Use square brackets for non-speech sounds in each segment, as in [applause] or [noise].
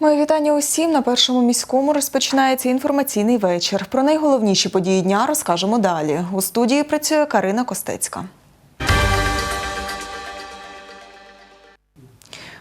Моє вітання усім на першому міському розпочинається інформаційний вечір. Про найголовніші події дня розкажемо далі. У студії працює Карина Костецька.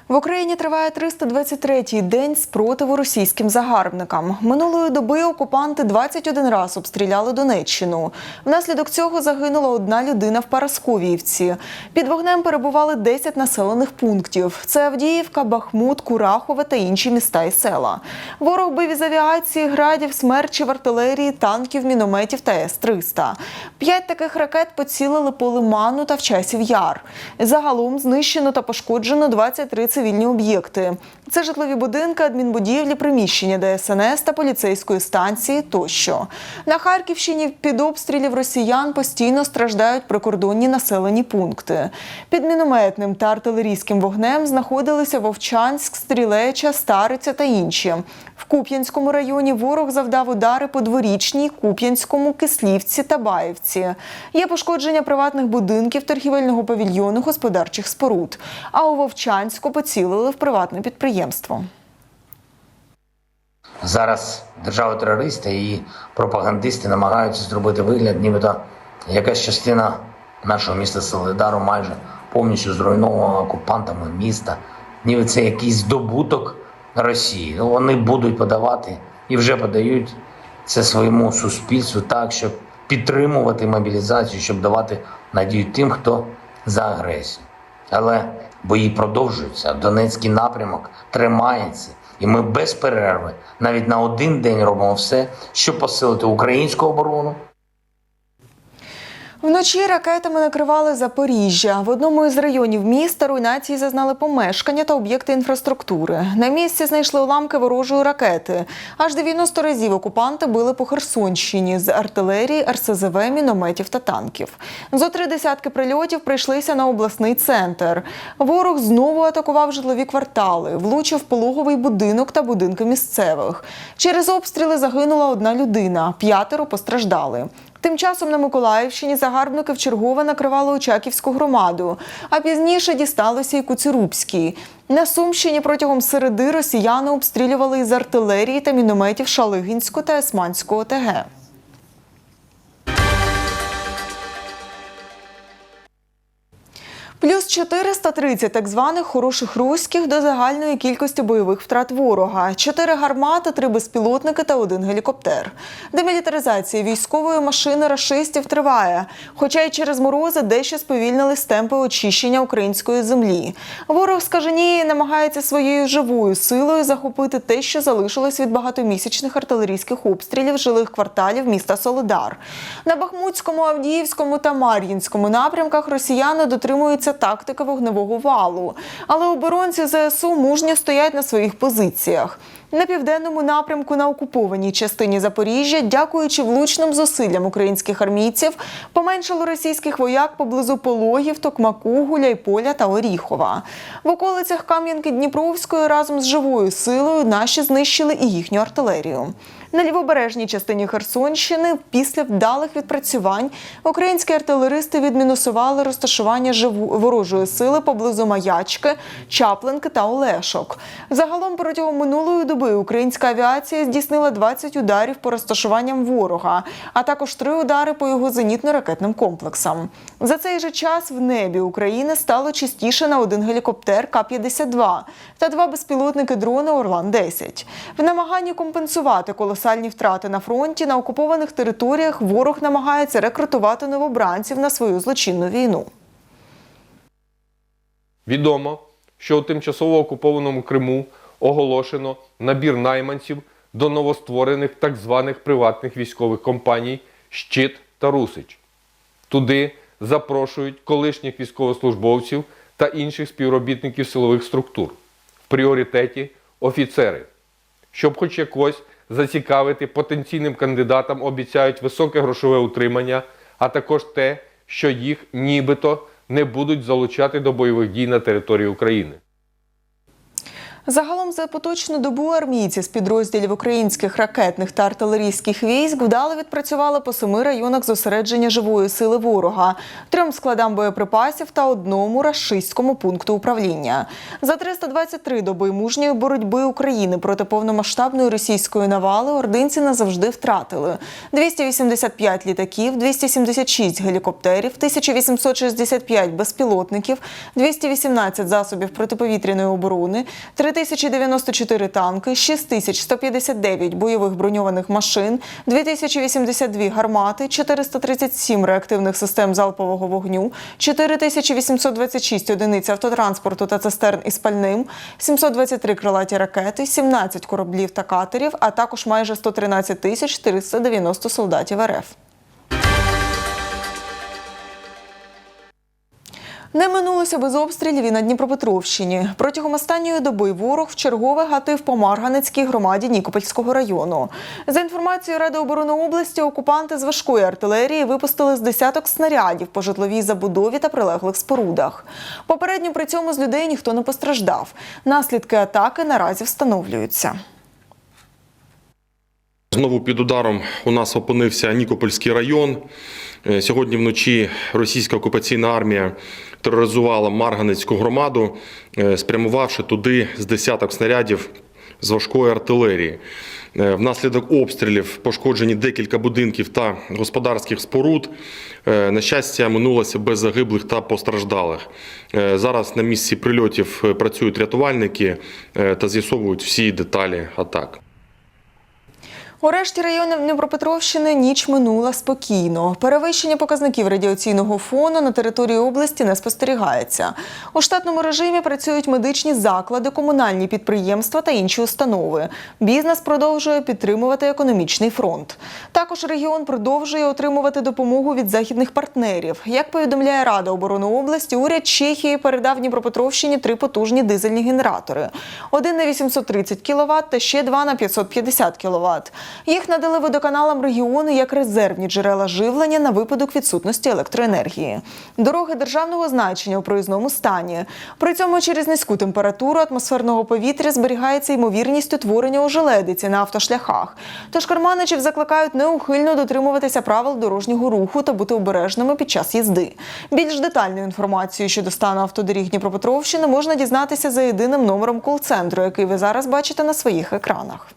В Україні триває 323-й день спротиву російським загарбникам. Минулої доби окупанти 21 раз обстріляли Донеччину. Внаслідок цього загинула одна людина в Парасковіївці. Під вогнем перебували 10 населених пунктів. Це Авдіївка, Бахмут, Курахове та інші міста і села. Ворог бив із авіації, градів, смерчів, артилерії, танків, мінометів та С-300. П'ять таких ракет поцілили по Лиману та в часів яр. Загалом знищено та пошкоджено 23 цивільні об'єкти. Це житлові будинки, адмінбудівлі, приміщення ДСНС та поліцейської станції тощо. На Харківщині під обстрілів росіян постійно страждають прикордонні населені пункти. Під мінометним та артилерійським вогнем знаходилися Вовчанськ, Стрілеча, Стариця та інші. В Куп'янському районі ворог завдав удари по дворічній, Куп'янському, Кислівці та Баївці. Є пошкодження приватних будинків, торгівельного павільйону, господарчих споруд. А у Вовчанську поцілили в приватне підприємство. Зараз держави-терористи і пропагандисти намагаються зробити вигляд, нібито якась частина нашого міста Солидару майже повністю зруйнована окупантами міста, ніби це якийсь здобуток Росії. Ну, вони будуть подавати і вже подають це своєму суспільству так, щоб підтримувати мобілізацію, щоб давати надію тим, хто за агресію. Але бої продовжуються, Донецький напрямок тримається, і ми без перерви навіть на один день робимо все, щоб посилити українську оборону, Вночі ракетами накривали Запоріжжя. В одному із районів міста руйнації зазнали помешкання та об'єкти інфраструктури. На місці знайшли уламки ворожої ракети. Аж 90 разів окупанти били по Херсонщині з артилерії, РСЗВ, мінометів та танків. Зо три десятки прильотів прийшлися на обласний центр. Ворог знову атакував житлові квартали, влучив пологовий будинок та будинки місцевих. Через обстріли загинула одна людина, п'ятеро постраждали. Тим часом на Миколаївщині загарбники вчергове накривали Очаківську громаду, а пізніше дісталося і Куцюрубській. На Сумщині протягом середи росіяни обстрілювали із артилерії та мінометів Шалигінську та Есманську ОТГ. Плюс 430 так званих хороших руських до загальної кількості бойових втрат ворога. Чотири гармати, три безпілотники та один гелікоптер. Демілітаризація військової машини рашистів триває, хоча й через морози дещо сповільнились темпи очищення української землі. Ворог скаженіє намагається своєю живою силою захопити те, що залишилось від багатомісячних артилерійських обстрілів жилих кварталів міста Солидар. На Бахмутському, Авдіївському та Мар'їнському напрямках росіяни дотримуються тактики вогневого валу, але оборонці ЗСУ мужньо стоять на своїх позиціях. На південному напрямку на окупованій частині Запоріжжя, дякуючи влучним зусиллям українських армійців, поменшало російських вояк поблизу Пологів, Токмаку, Гуляйполя та Оріхова. В околицях Кам'янки Дніпровської разом з живою силою наші знищили і їхню артилерію. На лівобережній частині Херсонщини після вдалих відпрацювань українські артилеристи відмінусували розташування ворожої сили поблизу Маячки, Чаплинки та Олешок. Загалом протягом минулої доби українська авіація здійснила 20 ударів по розташуванням ворога, а також три удари по його зенітно-ракетним комплексам. За цей же час в небі України стало частіше на один гелікоптер К-52 та два безпілотники дрони Орлан-10. В намаганні компенсувати колосальні втрати на фронті на окупованих територіях ворог намагається рекрутувати новобранців на свою злочинну війну. Відомо, що у тимчасово окупованому Криму оголошено набір найманців до новостворених так званих приватних військових компаній Щит та Русич. Туди запрошують колишніх військовослужбовців та інших співробітників силових структур. В пріоритеті офіцери. Щоб хоч якось зацікавити потенційним кандидатам обіцяють високе грошове утримання, а також те, що їх нібито не будуть залучати до бойових дій на території України. Загалом за поточну добу армійці з підрозділів українських ракетних та артилерійських військ вдало відпрацювали по семи районах зосередження живої сили ворога, трьом складам боєприпасів та одному рашистському пункту управління. За 323 доби мужньої боротьби України проти повномасштабної російської навали ординці назавжди втратили 285 літаків, 276 гелікоптерів, 1865 безпілотників, 218 засобів протиповітряної оборони, 3094 танки, 6159 бойових броньованих машин, 2082 гармати, 437 реактивних систем залпового вогню, 4826 одиниць автотранспорту та цистерн із пальним, 723 крилаті ракети, 17 кораблів та катерів, а також майже 113 тисяч 390 солдатів РФ. Не минулося без обстрілів і на Дніпропетровщині. Протягом останньої доби ворог вчергове гатив по Марганецькій громаді Нікопольського району. За інформацією Ради оборони області, окупанти з важкої артилерії випустили з десяток снарядів по житловій забудові та прилеглих спорудах. Попередньо при цьому з людей ніхто не постраждав. Наслідки атаки наразі встановлюються. Знову під ударом у нас опинився Нікопольський район. Е, Сьогодні вночі російська окупаційна армія тероризувала Марганецьку громаду, е, спрямувавши туди з десяток снарядів з важкої артилерії. Е, Внаслідок обстрілів пошкоджені декілька будинків та господарських споруд. На щастя, минулося без загиблих та постраждалих. Зараз на місці прильотів працюють рятувальники та з'ясовують всі деталі атак. У решті районів Дніпропетровщини ніч минула спокійно. Перевищення показників радіаційного фону на території області не спостерігається. У штатному режимі працюють медичні заклади, комунальні підприємства та інші установи. Бізнес продовжує підтримувати економічний фронт. Також регіон продовжує отримувати допомогу від західних партнерів. Як повідомляє Рада оборони області, уряд Чехії передав Дніпропетровщині три потужні дизельні генератори: один на 830 кВт та ще два на 550 кВт. Їх надали водоканалам регіону як резервні джерела живлення на випадок відсутності електроенергії. Дороги державного значення у проїзному стані. При цьому через низьку температуру атмосферного повітря зберігається ймовірність утворення ожеледиці на автошляхах. Тож карманичів закликають неухильно дотримуватися правил дорожнього руху та бути обережними під час їзди. Більш детальну інформацію щодо стану автодоріг Дніпропетровщини можна дізнатися за єдиним номером кол-центру, який ви зараз бачите на своїх екранах.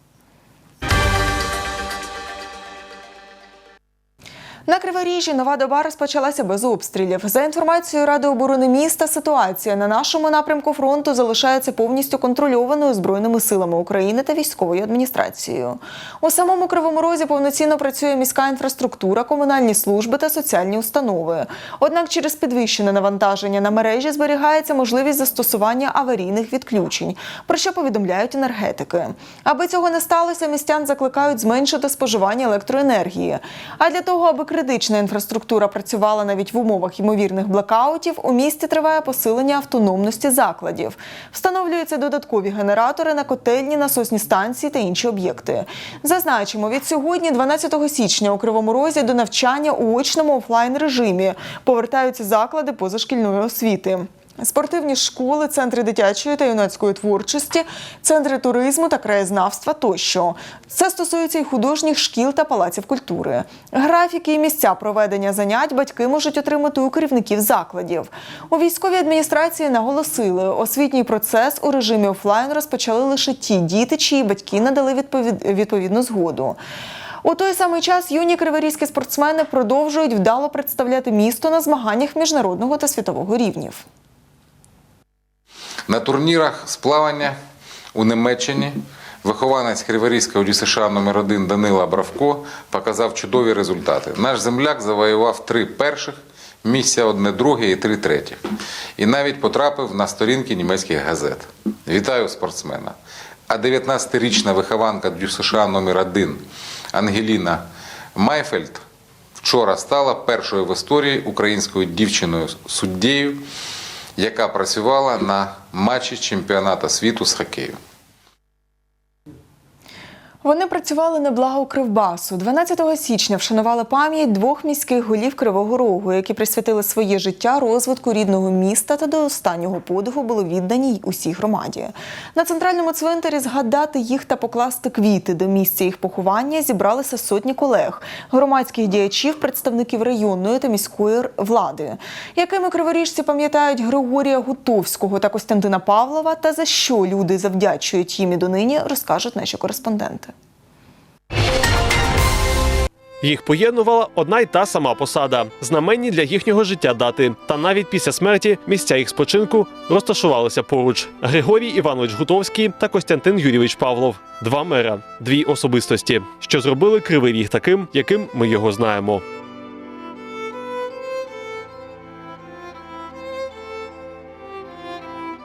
На Криворіжжі нова доба розпочалася без обстрілів. За інформацією Ради оборони міста, ситуація на нашому напрямку фронту залишається повністю контрольованою збройними силами України та військовою адміністрацією. У самому Кривому Розі повноцінно працює міська інфраструктура, комунальні служби та соціальні установи. Однак через підвищене навантаження на мережі зберігається можливість застосування аварійних відключень, про що повідомляють енергетики. Аби цього не сталося, містян закликають зменшити споживання електроенергії. А для того, аби критична інфраструктура працювала навіть в умовах ймовірних блекаутів, у місті триває посилення автономності закладів. Встановлюються додаткові генератори на котельні, насосні станції та інші об'єкти. Зазначимо, від сьогодні, 12 січня, у Кривому Розі до навчання у очному офлайн режимі повертаються заклади позашкільної освіти. Спортивні школи, центри дитячої та юнацької творчості, центри туризму та краєзнавства тощо. Це стосується і художніх шкіл та палаців культури. Графіки і місця проведення занять батьки можуть отримати у керівників закладів. У військовій адміністрації наголосили, освітній процес у режимі офлайн розпочали лише ті діти, чиї батьки надали відповід... відповідну згоду. У той самий час юні криворізькі спортсмени продовжують вдало представляти місто на змаганнях міжнародного та світового рівнів. На турнірах з плавання у Німеччині вихованець Криворізького ДЮСШ номер 1 Данила Бравко показав чудові результати. Наш земляк завоював три перших місця, одне друге і три третіх. І навіть потрапив на сторінки німецьких газет. Вітаю спортсмена! А 19-річна вихованка ДЮСШ номер 1 Ангеліна Майфельд вчора стала першою в історії українською дівчиною суддєю, яка працювала на матчі чемпіонату світу з хокею. Вони працювали на благо Кривбасу. 12 січня вшанували пам'ять двох міських голів Кривого Рогу, які присвятили своє життя розвитку рідного міста та до останнього подиху були віддані й усій громаді. На центральному цвинтарі згадати їх та покласти квіти до місця їх поховання зібралися сотні колег, громадських діячів, представників районної та міської влади. Якими криворіжці пам'ятають Григорія Гутовського та Костянтина Павлова, та за що люди завдячують їм і донині, розкажуть наші кореспонденти. Їх поєднувала одна й та сама посада, знаменні для їхнього життя дати. Та навіть після смерті місця їх спочинку розташувалися поруч: Григорій Іванович Гутовський та Костянтин Юрійович Павлов. Два мера, дві особистості, що зробили кривий ріг таким, яким ми його знаємо.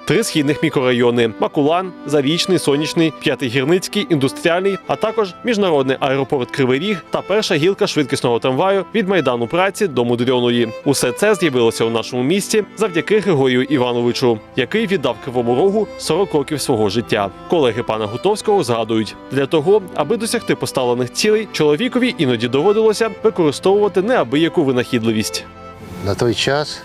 Три східних мікрорайони: Макулан, Зарічний, Сонячний, П'ятий Гірницький, індустріальний, а також міжнародний аеропорт Кривий Ріг та перша гілка швидкісного трамваю від майдану праці до Мудрьоної. Усе це з'явилося у нашому місті завдяки Григорію Івановичу, який віддав Кривому Рогу 40 років свого життя. Колеги пана Гутовського згадують, для того, аби досягти поставлених цілей, чоловікові іноді доводилося використовувати неабияку винахідливість. На той час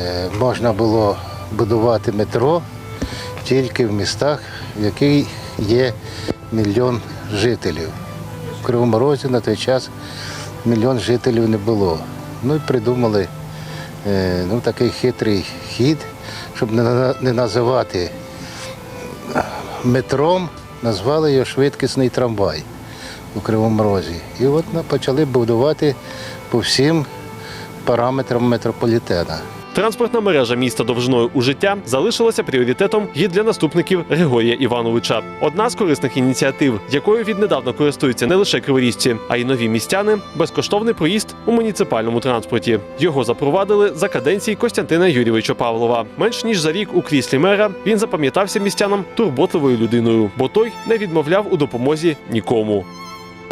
е, можна було будувати метро тільки в містах, в яких є мільйон жителів. В Кривому Розі на той час мільйон жителів не було. Ну і придумали е, ну, такий хитрий хід, щоб не, називати метром, назвали його швидкісний трамвай у Кривому Розі. І от почали будувати по всім параметрам метрополітена. Транспортна мережа міста довжиною у життя залишилася пріоритетом і для наступників Григорія Івановича. Одна з корисних ініціатив, якою віднедавна користуються не лише криворізці, а й нові містяни безкоштовний проїзд у муніципальному транспорті. Його запровадили за каденції Костянтина Юрійовича Павлова. Менш ніж за рік у кріслі мера він запам'ятався містянам турботливою людиною, бо той не відмовляв у допомозі нікому.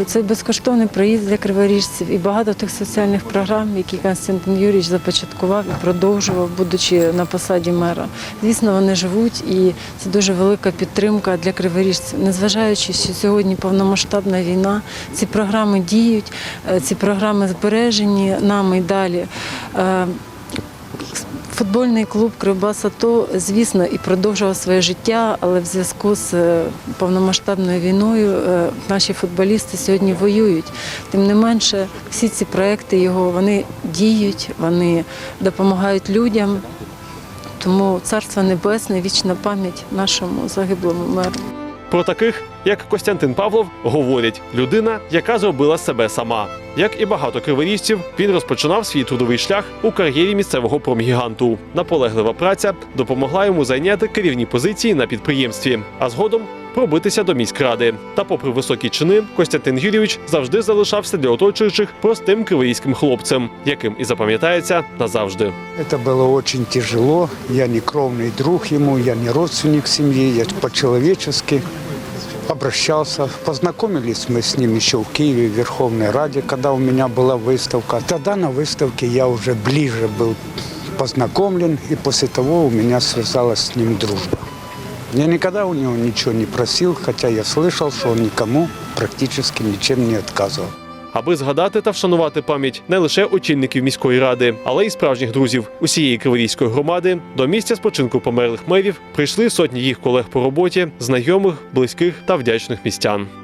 Це безкоштовний проїзд для криворіжців і багато тих соціальних програм, які Константин Юрійович започаткував і продовжував, будучи на посаді мера. Звісно, вони живуть, і це дуже велика підтримка для криворіжців. Незважаючи, що сьогодні повномасштабна війна, ці програми діють, е, ці програми збережені нами й далі. Футбольний клуб Кривбас АТО, звісно, і продовжував своє життя, але в зв'язку з е, повномасштабною війною е, наші футболісти сьогодні воюють. Тим не менше, всі ці проекти його вони діють, вони допомагають людям. Тому царство небесне, вічна пам'ять нашому загиблому меру. Про таких, як Костянтин Павлов, говорять людина, яка зробила себе сама. Як і багато криворіжців, він розпочинав свій трудовий шлях у кар'єрі місцевого промгіганту. Наполеглива праця допомогла йому зайняти керівні позиції на підприємстві, а згодом пробитися до міськради. Та, попри високі чини, Костянтин Юрійович завжди залишався для оточуючих простим криворізьким хлопцем, яким і запам'ятається назавжди. Это было очень тяжело. Я не кровный друг ему, я не родственник семьи, я по-человечески обращался. Познакомились мы с ним еще в Киеве, в Верховной Раде, когда у меня была выставка. Тогда на выставке я уже ближе был познакомлен, и после того у меня связалась с ним дружба. Я никогда у него ничего не просил, хотя я слышал, что он никому практически ничем не отказывал. аби згадати та вшанувати пам'ять не лише очільників міської ради, але й справжніх друзів усієї криворізької громади. До місця спочинку померлих мерів прийшли сотні їх колег по роботі, знайомих, близьких та вдячних містян. –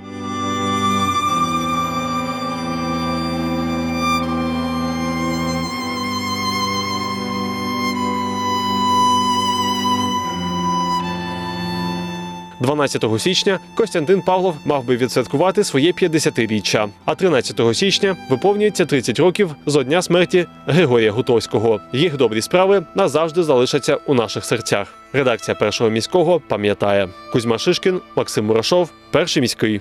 12 січня Костянтин Павлов мав би відсвяткувати своє 50-річчя, а 13 січня виповнюється 30 років зо дня смерті Григорія Гутовського. Їх добрі справи назавжди залишаться у наших серцях. Редакція першого міського пам'ятає Кузьма Шишкін, Максим Мурашов, перший міський.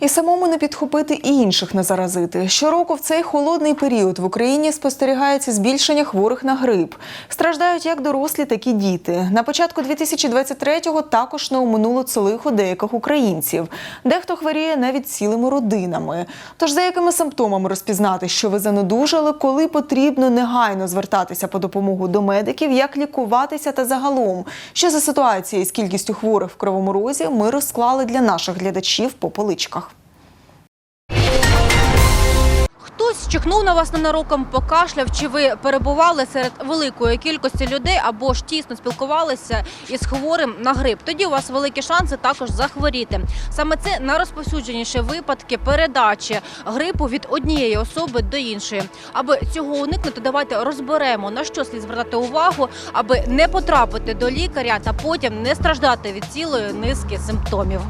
І самому не підхопити і інших не заразити. Щороку в цей холодний період в Україні спостерігається збільшення хворих на грип. Страждають як дорослі, так і діти. На початку 2023-го також не оминуло це лихо деяких українців. Дехто хворіє навіть цілими родинами. Тож за якими симптомами розпізнати, що ви занедужали, коли потрібно негайно звертатися по допомогу до медиків, як лікуватися та загалом, що за ситуація з кількістю хворих в Кривому Розі, ми розклали для наших глядачів по поличках. Чихнув на вас ненароком, покашляв, чи ви перебували серед великої кількості людей або ж тісно спілкувалися із хворим на грип. Тоді у вас великі шанси також захворіти. Саме це найрозповсюдженіші випадки передачі грипу від однієї особи до іншої. Аби цього уникнути, давайте розберемо на що слід звертати увагу, аби не потрапити до лікаря та потім не страждати від цілої низки симптомів.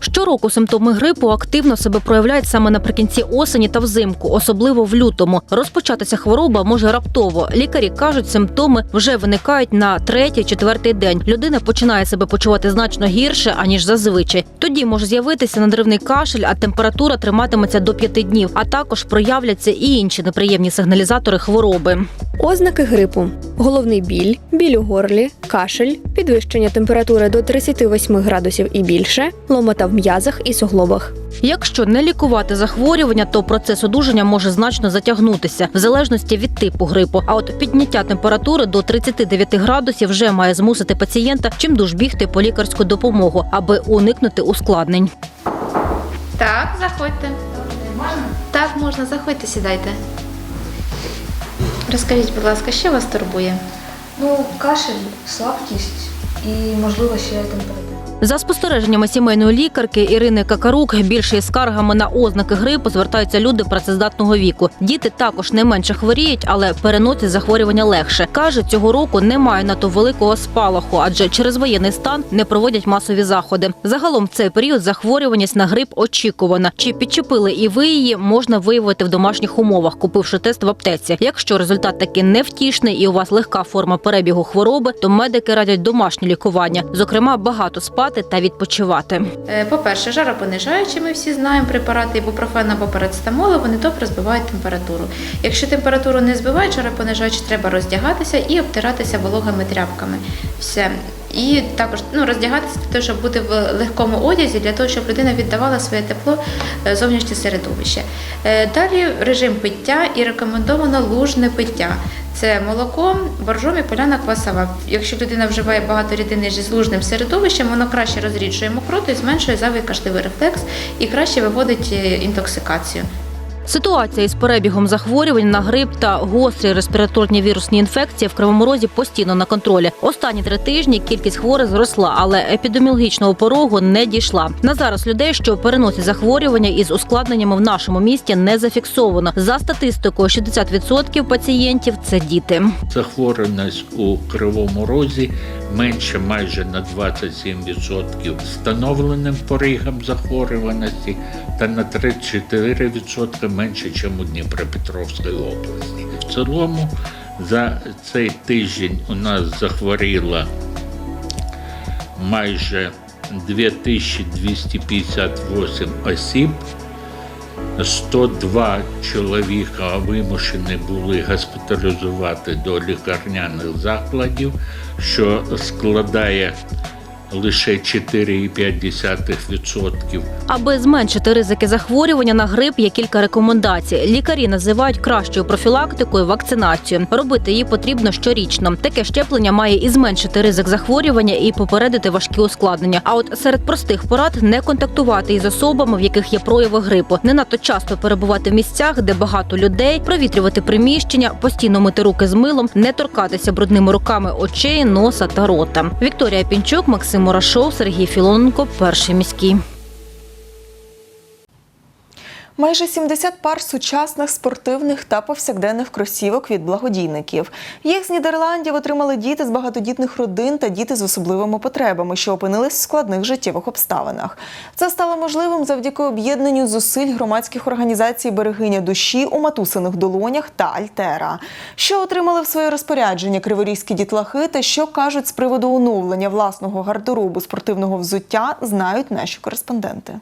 Щороку симптоми грипу активно себе проявляють саме наприкінці осені та взимку, особливо в лютому. Розпочатися хвороба може раптово. Лікарі кажуть, симптоми вже виникають на третій, четвертий день. Людина починає себе почувати значно гірше аніж зазвичай. Тоді може з'явитися надривний кашель, а температура триматиметься до п'яти днів. А також проявляться і інші неприємні сигналізатори хвороби. Ознаки грипу: головний біль, біль у горлі, кашель, підвищення температури до 38 градусів і більше, ломота в м'язах і суглобах. Якщо не лікувати захворювання, то процес одужання може значно затягнутися в залежності від типу грипу. А от підняття температури до 39 градусів вже має змусити пацієнта чимдуж бігти по лікарську допомогу, аби уникнути ускладнень. Так, заходьте. Можна? Так, можна, заходьте, сідайте. Розкажіть, будь ласка, що вас турбує? Ну, кашель, слабкість і, можливо, ще температура. За спостереженнями сімейної лікарки Ірини Какарук, більше скаргами на ознаки грипу звертаються люди працездатного віку. Діти також не менше хворіють, але переносять захворювання легше. Каже, цього року немає надто великого спалаху, адже через воєнний стан не проводять масові заходи. Загалом в цей період захворюваність на грип очікувана. Чи підчепили і ви її, можна виявити в домашніх умовах, купивши тест в аптеці. Якщо результат таки невтішний і у вас легка форма перебігу хвороби, то медики радять домашнє лікування, зокрема багато спати та відпочивати. Е, По-перше, жаропонижаючі, ми всі знаємо препарати ібупрофен або парацетамолу, вони добре збивають температуру. Якщо температуру не збивають, жаропонижаючі треба роздягатися і обтиратися вологими тряпками. Все. І також ну, роздягатися для того, щоб бути в легкому одязі, для того, щоб людина віддавала своє тепло е, зовнішнє середовище. Е, Далі режим пиття і рекомендовано лужне пиття. Це молоко, боржомі, поляна квасова. Якщо людина вживає багато рідини зі лужним середовищем, воно краще розріджує мокроту і зменшує зайвий кашлевий рефлекс і краще виводить е, інтоксикацію. Ситуація із перебігом захворювань на грип та гострі респіраторні вірусні інфекції в Кривому Розі постійно на контролі. Останні три тижні кількість хворих зросла, але епідеміологічного порогу не дійшла. На зараз людей, що переносять захворювання із ускладненнями в нашому місті, не зафіксовано. За статистикою, 60% пацієнтів це діти. Захворюваність у Кривому Розі менше майже на 27% встановленим порігом захворюваності та на 34% менше, ніж у Дніпропетровській області. В цілому за цей тиждень у нас захворіло майже 2258 осіб. 102 чоловіка вимушені були госпіталізувати до лікарняних закладів, що складає лише 4,5%. Аби зменшити ризики захворювання на грип, є кілька рекомендацій. Лікарі називають кращою профілактикою вакцинацію. Робити її потрібно щорічно. Таке щеплення має і зменшити ризик захворювання, і попередити важкі ускладнення. А от серед простих порад не контактувати із особами, в яких є прояви грипу, не надто часто перебувати в місцях, де багато людей, провітрювати приміщення, постійно мити руки з милом, не торкатися брудними руками очей, носа та рота. Вікторія Пінчук, Максим Мурашов, Сергій Філоненко, перший міський. Майже 70 пар сучасних спортивних та повсякденних кросівок від благодійників. Їх з Нідерландів отримали діти з багатодітних родин та діти з особливими потребами, що опинились в складних життєвих обставинах. Це стало можливим завдяки об'єднанню зусиль громадських організацій Берегиня душі у матусиних долонях та Альтера, що отримали в своє розпорядження криворізькі дітлахи та що кажуть з приводу оновлення власного гардеробу спортивного взуття, знають наші кореспонденти.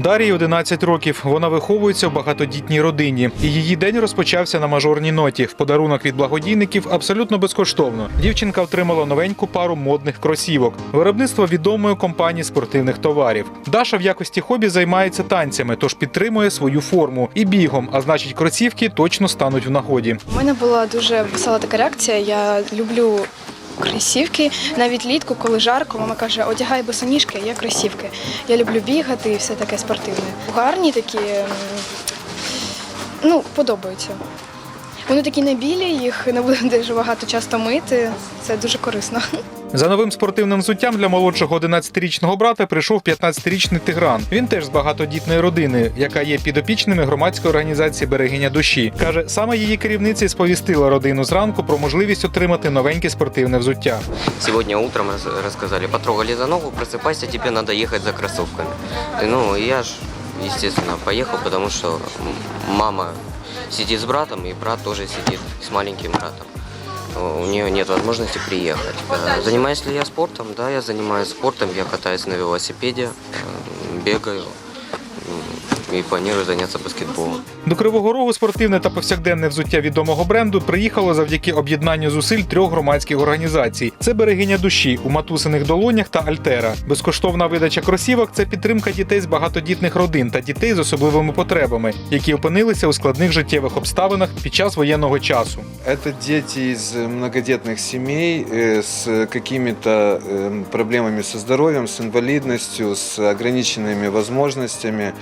Дар'ї 11 років. Вона виховується в багатодітній родині. І її день розпочався на мажорній ноті. В подарунок від благодійників абсолютно безкоштовно. Дівчинка отримала новеньку пару модних кросівок. Виробництво відомої компанії спортивних товарів. Даша в якості хобі займається танцями, тож підтримує свою форму і бігом. А значить, кросівки точно стануть в нагоді. У мене була дуже весела така реакція. Я люблю кросівки. Навіть літку, коли жарко, мама каже, одягай босоніжки, я кросівки. Я люблю бігати і все таке спортивне. Гарні такі, ну, подобаються. Вони такі не білі, їх не буде [laughs] дуже багато часто мити. Це дуже корисно. За новим спортивним взуттям для молодшого 11-річного брата прийшов 15-річний Тигран. Він теж з багатодітної родини, яка є підопічними громадської організації Берегиня душі. каже, саме її керівниця сповістила родину зранку про можливість отримати новеньке спортивне взуття. Сегодня утром рассказали, потрогали за ногу, просыпайся, тебе надо ехать за кроссовками. Ну, я ж, поехал, потому что м, мама сидит с братом, и брат тоже сидит с маленьким братом. У нее нет возможности приехать. Э, Занимаюсь ли я спортом? Да, я занимаюсь спортом, я катаюсь на велосипеде, э, бегаю м, и планирую заняться баскетболом. До Кривого Рогу спортивне та повсякденне взуття відомого бренду приїхало завдяки об'єднанню зусиль трьох громадських організацій: це берегиня душі у матусиних долонях та Альтера. Безкоштовна видача кросівок це підтримка дітей з багатодітних родин та дітей з особливими потребами, які опинилися у складних життєвих обставинах під час воєнного часу. Это дети из многодетных семей э, с какими-то э, проблемами со здоровьем, с инвалидностью, с ограниченными возможностями.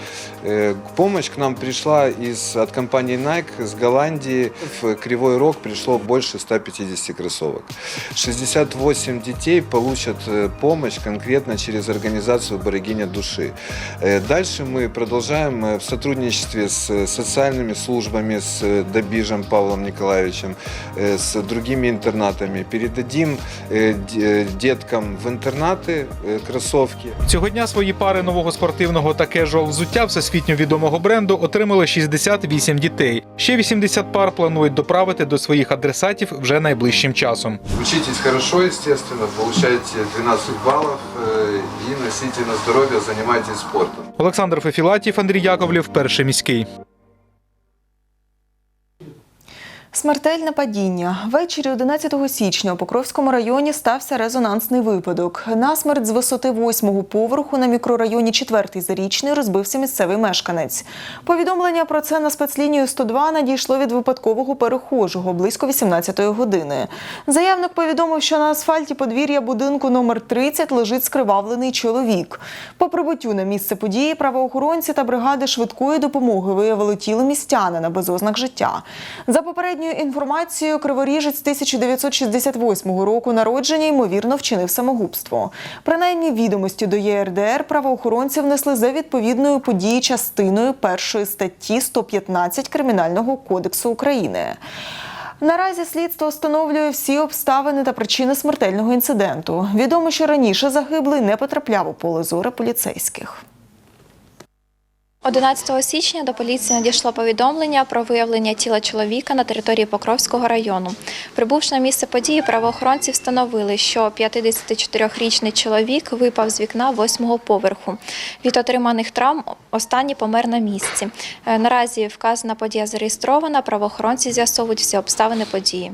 Э, Помощь к нам пришла из, от компании Nike с Голландии. В Кривой Рог пришло больше 150 кроссовок. 68 детей получат э, помощь конкретно через организацию «Борогиня души». Э, Дальше мы продолжаем э, в сотрудничестве с э, социальными службами, с э, Добижем Павлом Николаевичем, э, с другими интернатами. Передадим э, д- э, деткам в интернаты э, кроссовки. Цього дня свої пари нового спортивного та кежуал взуття всесвітньо відомого бренду отримали 68 дітей. Ще 80 пар планують доправити до своїх адресатів вже найближчим часом. Учитесь хорошо, естественно, получайте 12 балів і носите на здоров'я, займайтесь спортом. Олександр Фефілатів, Андрій Яковлів, перший міський. Смертельне падіння. Ввечері 11 січня у Покровському районі стався резонансний випадок. Насмерть з висоти восьмого поверху на мікрорайоні 4 Зарічний розбився місцевий мешканець. Повідомлення про це на спецлінію 102 надійшло від випадкового перехожого близько 18-ї години. Заявник повідомив, що на асфальті подвір'я будинку номер 30 лежить скривавлений чоловік. По прибуттю на місце події правоохоронці та бригади швидкої допомоги виявили тіло містянина без ознак життя. За попередньою інформацією, криворіжець 1968 року народження ймовірно вчинив самогубство. Принаймні відомості до ЄРДР правоохоронці внесли за відповідною події частиною першої статті 115 Кримінального кодексу України. Наразі слідство встановлює всі обставини та причини смертельного інциденту. Відомо, що раніше загиблий не потрапляв у поле зору поліцейських. 11 січня до поліції надійшло повідомлення про виявлення тіла чоловіка на території Покровського району. Прибувши на місце події, правоохоронці встановили, що 54-річний чоловік випав з вікна восьмого поверху. Від отриманих травм останній помер на місці. Е, Наразі вказана подія зареєстрована. Правоохоронці з'ясовують всі обставини події.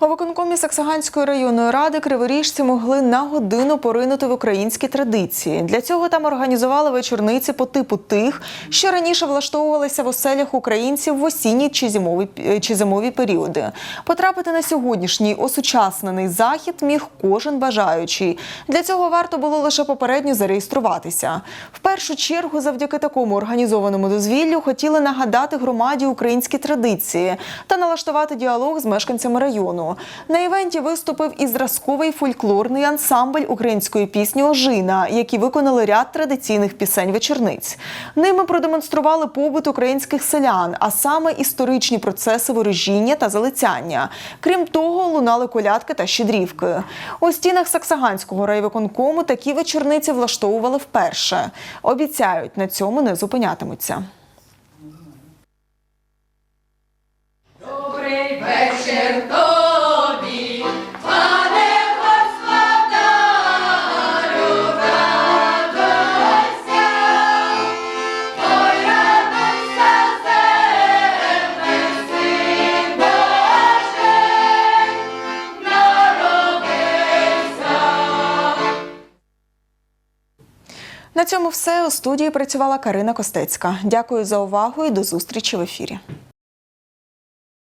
У виконкомі Саксаганської районної ради криворіжці могли на годину поринути в українські традиції. Для цього там організували вечорниці по типу тих, що раніше влаштовувалися в оселях українців в осінні чи зимові, чи зимові періоди. Потрапити на сьогоднішній осучаснений захід міг кожен бажаючий. Для цього варто було лише попередньо зареєструватися. В першу чергу, завдяки такому організованому дозвіллю, хотіли нагадати громаді українські традиції та налаштувати діалог з мешканцями району. На івенті виступив і зразковий фольклорний ансамбль української пісні Ожина, які виконали ряд традиційних пісень вечорниць. Ними продемонстрували побут українських селян, а саме історичні процеси ворожіння та залицяння. Крім того, лунали колядки та щедрівки. У стінах Саксаганського райвиконкому такі вечорниці влаштовували вперше. Обіцяють, на цьому не зупинятимуться. На цьому все у студії працювала Карина Костецька. Дякую за увагу і до зустрічі в ефірі.